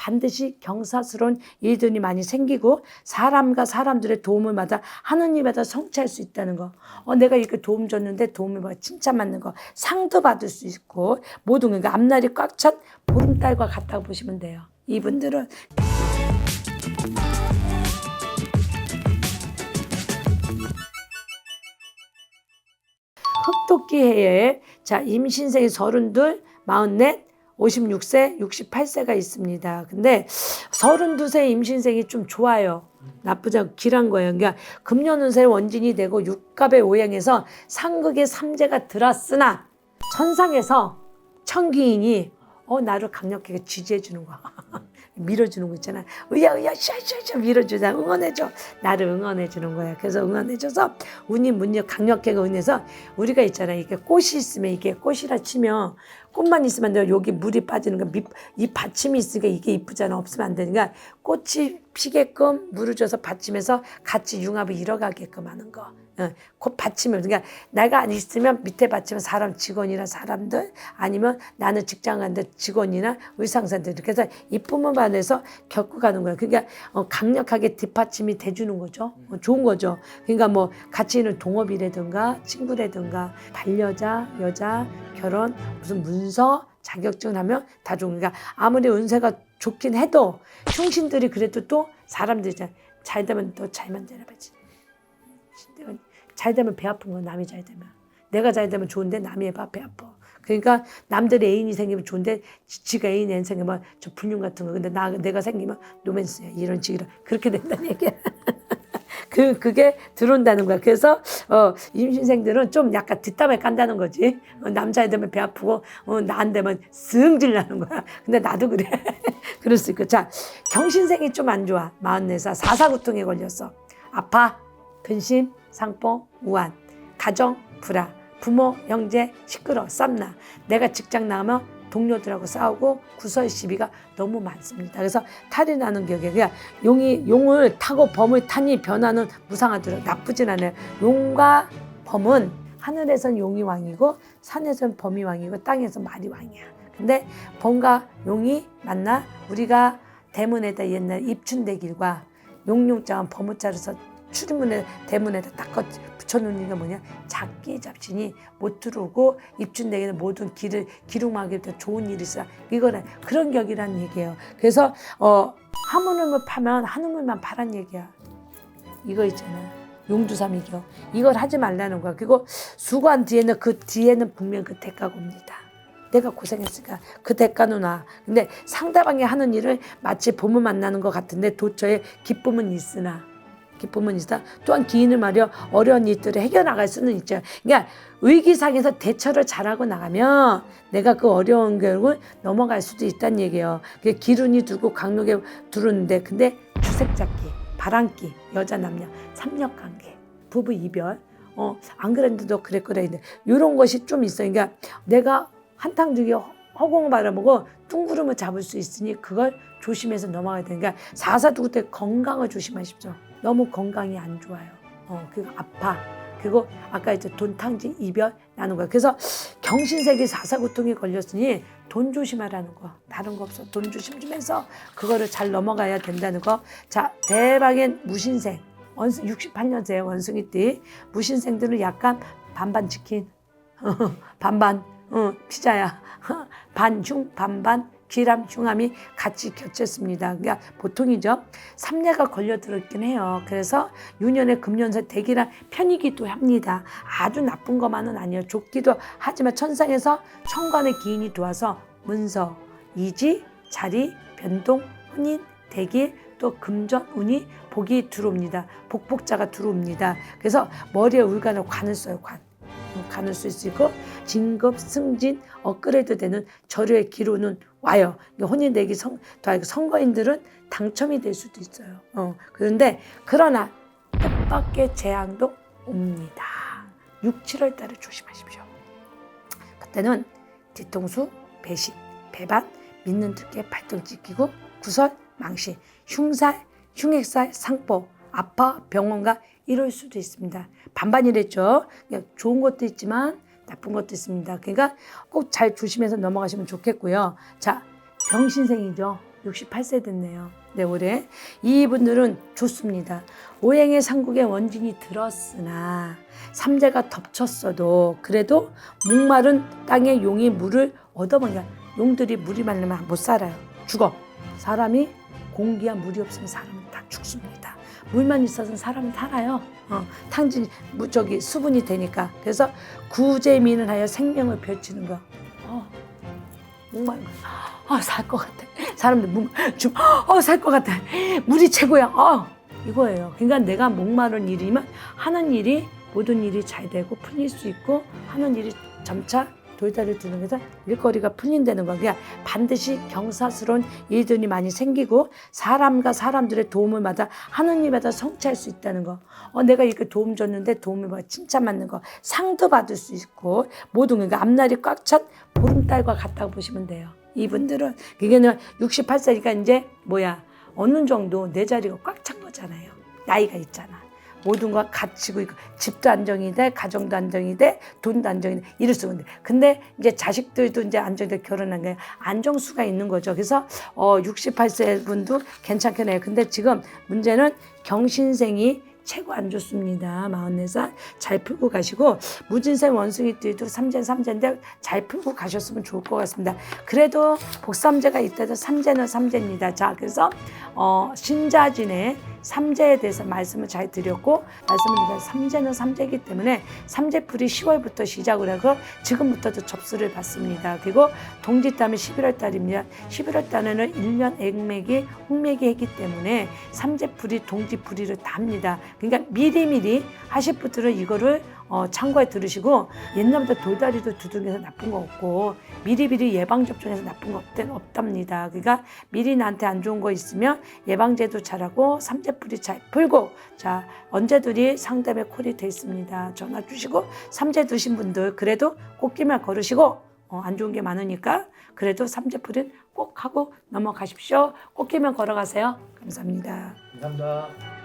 반드시 경사스러운 일들이 많이 생기고 사람과 사람들의 도움을 받아 하느님에다 성취할 수 있다는 거. 어, 내가 이렇게 도움 줬는데 도움을 받아 칭찬받는 거. 상도 받을 수 있고 모든 거. 그러니까 앞날이 꽉 찬 보름달과 같다고 보시면 돼요. 이분들은 흑토끼 해에 자 임신생이 서른둘, 마흔넷, 56세, 68세가 있습니다. 근데 32세 임신생이 좀 좋아요. 나쁘지 않고 길한 거예요. 그러니까 금년운세 원진이 되고 육갑의 오행에서 상극의 삼재가 들었으나 천상에서 천기인이 어 나를 강력하게 지지해 주는 거야. 밀어주는 거 있잖아. 으야 으야 샤샤샤 밀어주자 응원해줘. 나를 응원해 주는 거야. 그래서 응원해줘서 운이 문력 강력하게 응해서 우리가 있잖아. 이게 꽃이 있으면 이게 꽃이라 치면 꽃만 있으면 안 돼요. 여기 물이 빠지는 거, 밑, 이 받침이 있으니까 이게 이쁘잖아. 없으면 안 되니까 꽃이 피게끔 물을 줘서 받침해서 같이 융합을 이뤄가게끔 하는 거. 어, 곧 받침을 그러니까 내가 안 있으면 밑에 받치면 사람 직원이나 사람들 아니면 나는 직장 가는데 직원이나 의상사들 그래서 이쁨을 받아서 겪고 가는 거야. 그러니까 어, 강력하게 뒷받침이 돼주는 거죠. 어, 좋은 거죠. 그러니까 뭐 같이 있는 동업이라든가 친구라든가 반려자, 여자, 결혼, 무슨 문서, 자격증 하면 다 좋은 그러니까 아무리 운세가 좋긴 해도 흉신들이 그래도 또 사람들이 잘- 잘 되면 또 잘만 되나봐지. 잘 되면 배 아픈 건 남이 잘 되면 내가 잘 되면 좋은데 남이 해봐 배 아파. 그러니까 남들 애인이 생기면 좋은데 지- 지가 애인 애 생기면 저 불륜 같은 거 근데 나 내가 생기면 로맨스야 이런 식으로 그렇게 된다는 얘기야. 그 그게 들어온다는 거야. 그래서 어 임신생들은 좀 약간 뒷담에 깐다는 거지. 어, 남자 애 되면 배 아프고 어, 나안 되면 승질 나는 거야. 근데 나도 그래. 그럴 수 있고 자 경신생이 좀 안 좋아. 44살 사사구통에 걸렸어. 아파 근심 상봉 우한 가정 불화 부모 형제 시끄러 쌈나 내가 직장 나가면 동료들하고 싸우고 구설 시비가 너무 많습니다. 그래서 탈이 나는 격에 그냥 용이 용을 타고 범을 타니 변화는 무상하더라 나쁘진 않아요. 용과 범은 하늘에선 용이 왕이고 산에선 범이 왕이고 땅에서 말이 왕이야. 근데 범과 용이 만나 우리가 대문에다 옛날 입춘대 길과 용용자한 범우자를 서 출입문에 대문에다 딱 거- 붙여놓는 게 뭐냐 작기 잡신이 못 들어오고 입춘대기는 모든 길을 기름하기부터 좋은 일이 있어 이거는 그런 격이라는 얘기예요. 그래서 어 한우물을 파면 한우물만 파란 얘기야. 이거 있잖아. 용두삼이겨. 이걸 하지 말라는 거야. 그리고 수고한 뒤에는 그 뒤에는 분명 그 대가가 옵니다. 내가 고생했으니까 그 대가는 와. 근데 상대방이 하는 일을 마치 봄을 만나는 것 같은데 도처에 기쁨은 있으나 기쁨은 있다. 또한 기인을 말여 어려운 일들을 해결나갈 수는 있죠. 그러니까 위기상에서 대처를 잘하고 나가면 내가 그 어려운 결국을 넘어갈 수도 있다는 얘기예요. 그게 기운이 들고 강력에 두르는데 근데 주색 잡기, 바람기, 여자 남녀, 삼력 관계, 부부 이별, 어, 안 그랬는데도 그랬거래. 이런 것이 좀 있어요. 그러니까 내가 한탕 중에 허공을 바라보고 둥구름을 잡을 수 있으니 그걸 조심해서 넘어가야 되니까 그러니까 사사두구 때 건강을 조심하십시오. 너무 건강이 안 좋아요. 어, 그리고 아파. 그리고 아까 이제 돈탕지 이별 나는 거야. 그래서 경신세계 사사구통이 걸렸으니 돈 조심하라는 거. 다른 거 없어. 돈 조심 좀 해서 그거를 잘 넘어가야 된다는 거. 자, 대박엔 무신생. 원숭 68년생 원숭이 띠. 무신생들은 약간 반반 치킨. 반반 어, 피자야. 반흉 반반 기람 흉함이 같이 겹쳤습니다. 그러니까 보통이죠. 삼례가 걸려들었긴 해요. 그래서 유년의 금년세 대기란 편이기도 합니다. 아주 나쁜 것만은 아니에요. 좋기도 하지만 천상에서 천관의 기인이 도와서 문서, 이지, 자리, 변동, 혼인, 대기, 또 금전, 운이 복이 들어옵니다. 복복자가 들어옵니다. 그래서 머리에 울간을 관을 써요. 관. 가는 수 있고 진급 승진 업그레이드 되는 저류의 기로는 와요. 혼인 내기 성, 선거인들은 당첨이 될 수도 있어요. 어, 그런데 그러나 뜻밖의 재앙도 옵니다. 6, 7월 달에 조심하십시오. 그때는 뒤통수, 배식, 배반, 믿는 듣기에 발등 찢기고 구설, 망신, 흉살, 흉액살, 상포, 아파, 병원가 이럴 수도 있습니다. 반반이랬죠. 좋은 것도 있지만 나쁜 것도 있습니다. 그러니까 꼭 잘 조심해서 넘어가시면 좋겠고요. 자, 병신생이죠. 68세 됐네요. 네, 올해. 이분들은 좋습니다. 오행의 상국의 원진이 들었으나 삼재가 덮쳤어도 그래도 목마른 땅에 용이 물을 얻어먹냐. 용들이 물이 말리면 못 살아요. 죽어. 사람이 공기와 물이 없으면 사람은 다 죽습니다. 물만 있어서는 사람은 살아요. 어, 탕진, 무- 저기 수분이 되니까. 그래서 구제민을 하여 생명을 펼치는 거. 어, 목마른 거. 아, 살것 같아. 사람들 목, 좀, 어, 살 것 같아. 물이 최고야. 어, 이거예요. 그러니까 내가 목마른 일이면 하는 일이 모든 일이 잘 되고 풀릴 수 있고 하는 일이 점차 돌다리를 두는 게서 일거리가 풀린다는 거. 그냥 반드시 경사스러운 일들이 많이 생기고 사람과 사람들의 도움을 받아 하는 일마다 성취할 수 있다는 거. 어, 내가 이렇게 도움 줬는데 도움을 받아 칭찬받는 거. 상도 받을 수 있고 모든 그러니까 앞날이 꽉 찬 보름달과 같다고 보시면 돼요. 이분들은 그게는 68세니까 이제 뭐야 어느 정도 내 자리가 꽉 찬 거잖아요. 나이가 있잖아. 모든 거 갖추고 있고 집도 안정이 돼 가정도 안정이 돼 돈도 안정이 돼 이럴 수가 있는데 근데 이제 자식들도 이제 안정이 돼 결혼한 게 안정수가 있는 거죠 그래서 어 68세 분도 괜찮긴 해요 근데 지금 문제는 경신생이 최고 안 좋습니다. 44살 잘 풀고 가시고 무진생 원숭이들도 삼재 삼재인데 잘 풀고 가셨으면 좋을 것 같습니다. 그래도 복삼재가 있다도 삼재는 삼재입니다. 자 그래서 어, 신자진의 삼재에 대해서 말씀을 잘 드렸고 말씀을 드려 삼재는 삼재이기 때문에 삼재풀이 10월부터 시작을 하고 지금부터도 접수를 받습니다. 그리고 동짓담이 11월 달입니다. 11월 달에는 1년 액맥이 홍맥이 했기 때문에 삼재풀이 동지풀이를 다 합니다. 그러니까 미리미리 하실 분들은 이거를 어, 참고해 들으시고 옛날부터 돌다리도 두둥해서 나쁜 거 없고 미리미리 예방접종해서 나쁜 거 없, 없답니다. 그러니까 미리 나한테 안 좋은 거 있으면 예방제도 잘하고 삼재풀이 잘 풀고 자 언제들이 상담의 콜이 돼 있습니다. 전화 주시고 삼재 드신 분들 그래도 꽃길만 걸으시고 어, 안 좋은 게 많으니까 그래도 삼재풀은 꼭 하고 넘어가십시오. 꽃길만 걸어가세요. 감사합니다. 감사합니다.